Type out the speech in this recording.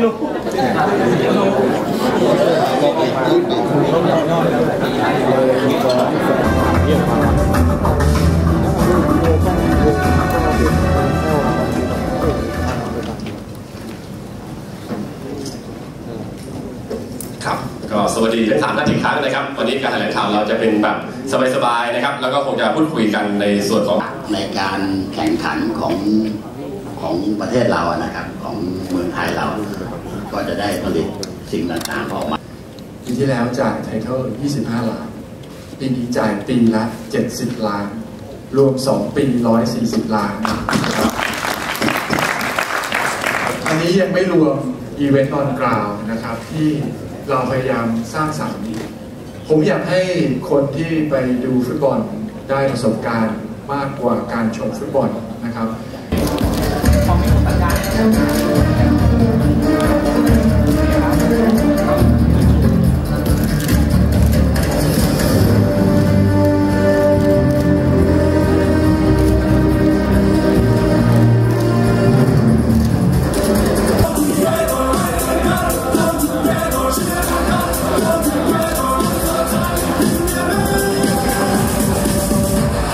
ไม่รู้ครับก็สวัสดีทั้งสามท่านอีกครั้งนะครับ วันนี้การแถลงข่าวเราจะเป็นแบบสบายๆนะครับ แล้วก็คงจะพูดคุยกันในส่วนของในการแข่งขันของ ของประเทศเราอะนะครับ ของเมืองไทยเรา ก็จะได้ผลิตสิ่งต่างๆออกมาปีที่แล้วจ่ายไทเทล25 ล้าน ปีนี้จ่ายปีละ 70 ล้าน รวม 2 ปี 140 ล้านนะครับอันนี้ยังไม่รวมอีเวนต์ออนกราวนะครับ ที่เราพยายามสร้างสรรค์ผมอยากให้คนที่ไปดูฟุตบอลได้ประสบการณ์มากกว่าการชมฟุตบอลนะครับ Thank you.